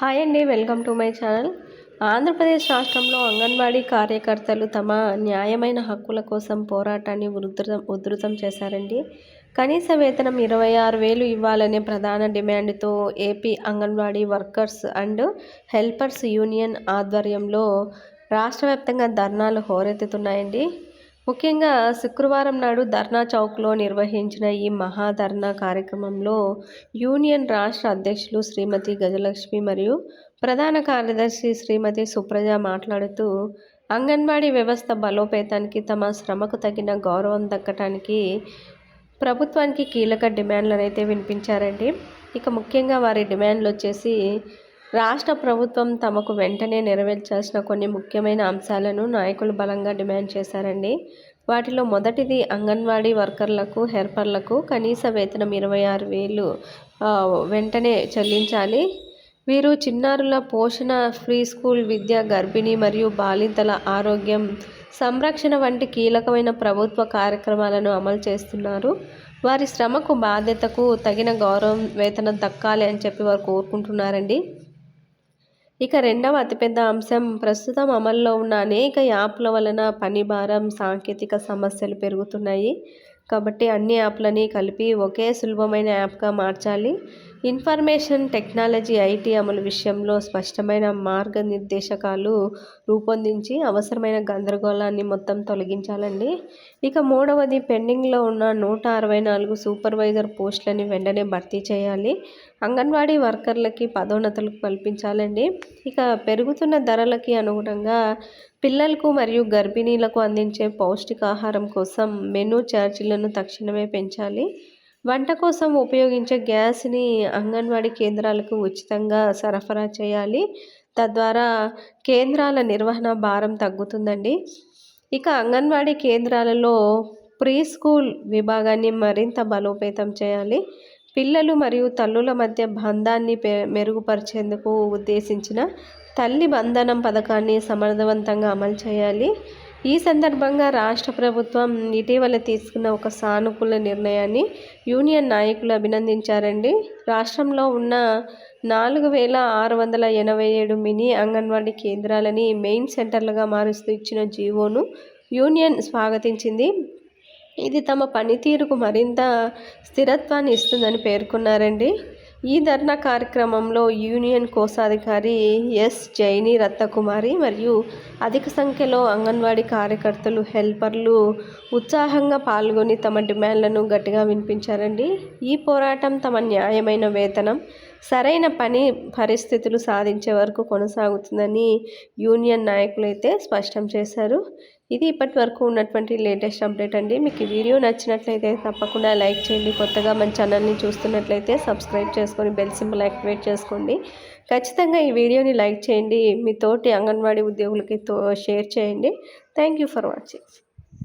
Hi అండి welcome to my channel. Andhra Pradesh రాష్ట్రంలో అంగన్వాడీ కార్యకర్తలు తమ న్యాయమైన హక్కుల కోసం పోరాటాన్ని ఉధృతం ఉధృతం చేశారండి. కనీస వేతనం ఇరవై ఆరు వేలు ఇవ్వాలనే ప్రధాన డిమాండ్తో AP anganwadi workers and helpers union ఆధ్వర్యంలో రాష్ట్ర వ్యాప్తంగా ధర్నాలు హోరెత్తుతున్నాయండి. ముఖ్యంగా శుక్రవారం నాడు ధర్నా చౌక్లో నిర్వహించిన ఈ మహాధర్నా కార్యక్రమంలో యూనియన్ రాష్ట్ర అధ్యక్షులు శ్రీమతి గజలక్ష్మి మరియు ప్రధాన కార్యదర్శి శ్రీమతి సుప్రజ మాట్లాడుతూ అంగన్వాడీ వ్యవస్థ బలోపేతానికి తమ శ్రమకు తగిన గౌరవం దక్కటానికి ప్రభుత్వానికి కీలక డిమాండ్లను అయితే వినిపించారండి. ఇక ముఖ్యంగా వారి డిమాండ్లు వచ్చేసి రాష్ట్ర ప్రభుత్వం తమకు వెంటనే నెరవేర్చాల్సిన కొన్ని ముఖ్యమైన అంశాలను నాయకులు బలంగా డిమాండ్ చేశారండి. వాటిలో మొదటిది అంగన్వాడీ వర్కర్లకు హెల్పర్లకు కనీస వేతనం ఇరవై ఆరు వేలు వెంటనే చెల్లించాలి. వీరు చిన్నారుల పోషణ ఫ్రీ స్కూల్ విద్య గర్భిణీ మరియు బాలింతల ఆరోగ్యం సంరక్షణ వంటి కీలకమైన ప్రభుత్వ కార్యక్రమాలను అమలు చేస్తున్నారు. వారి శ్రమకు బాధ్యతకు తగిన గౌరవం వేతనం దక్కాలి అని చెప్పి వారు కోరుకుంటున్నారండి. ఇక రెండవ అతిపెద్ద అంశం ప్రస్తుతం అమల్లో ఉన్న అనేక యాప్ల వలన పని భారం సాంకేతిక సమస్యలు పెరుగుతున్నాయి. కాబట్టి అన్ని యాప్లని కలిపి ఒకే సులభమైన యాప్గా మార్చాలి. ఇన్ఫర్మేషన్ టెక్నాలజీ ఐటీ అమలు విషయంలో స్పష్టమైన మార్గనిర్దేశకాలు రూపొందించి అవసరమైన గందరగోళాన్ని మొత్తం తొలగించాలండి. ఇక మూడవది పెండింగ్లో ఉన్న నూట అరవై నాలుగు సూపర్వైజర్ పోస్టులని వెంటనే భర్తీ చేయాలి. అంగన్వాడీ వర్కర్లకి పదోన్నతులు కల్పించాలండి. ఇక పెరుగుతున్న ధరలకి అనుగుణంగా పిల్లలకు మరియు గర్భిణీలకు అందించే పౌష్టికాహారం కోసం మెనూ ఛార్జీలను తక్షణమే పెంచాలి. వంట కోసం ఉపయోగించే గ్యాస్ని అంగన్వాడీ కేంద్రాలకు ఉచితంగా సరఫరా చేయాలి. తద్వారా కేంద్రాల నిర్వహణ భారం తగ్గుతుందండి. ఇక అంగన్వాడీ కేంద్రాలలో ప్రీ స్కూల్ విభాగాన్ని మరింత బలోపేతం చేయాలి. పిల్లలు మరియు తల్లుల మధ్య బంధాన్ని మెరుగుపరిచేందుకు ఉద్దేశించిన తల్లి బంధనం పథకాన్ని సమర్థవంతంగా అమలు చేయాలి. ఈ సందర్భంగా రాష్ట్ర ప్రభుత్వం ఇటీవల తీసుకున్న ఒక సానుకూల నిర్ణయాన్ని యూనియన్ నాయకులు అభినందించారండి. రాష్ట్రంలో ఉన్న నాలుగు వేల ఆరు వందల ఎనభై ఏడు మినీ అంగన్వాడీ కేంద్రాలని మెయిన్ సెంటర్లుగా మారుస్తూ ఇచ్చిన జీవోను యూనియన్ స్వాగతించింది. ఇది తమ పనితీరుకు మరింత స్థిరత్వాన్ని ఇస్తుందని పేర్కొన్నారండి. ఈ ధర్నా కార్యక్రమంలో యూనియన్ కోశాధికారి ఎస్ జైని రత్నకుమారి మరియు అధిక సంఖ్యలో అంగన్వాడీ కార్యకర్తలు హెల్పర్లు ఉత్సాహంగా పాల్గొని తమ డిమాండ్లను గట్టిగా వినిపించారండి. ఈ పోరాటం తమ న్యాయమైన వేతనం సరైన పని పరిస్థితులు సాధించే వరకు కొనసాగుతుందని యూనియన్ నాయకులు అయితే స్పష్టం చేశారు. ఇది ఇప్పటి వరకు ఉన్నటువంటి లేటెస్ట్ అప్డేట్ అండి. మీకు వీడియో నచ్చినట్లయితే తప్పకుండా లైక్ చేయండి. కొత్తగా మన ఛానల్ని చూస్తున్నట్లయితే సబ్స్క్రైబ్ చేసుకొని బెల్ సింబల్ యాక్టివేట్ చేసుకోండి. ఖచ్చితంగా ఈ వీడియోని లైక్ చేయండి. మీ తోటి అంగన్వాడీ ఉద్యోగులకి షేర్ చేయండి. Thank you for watching.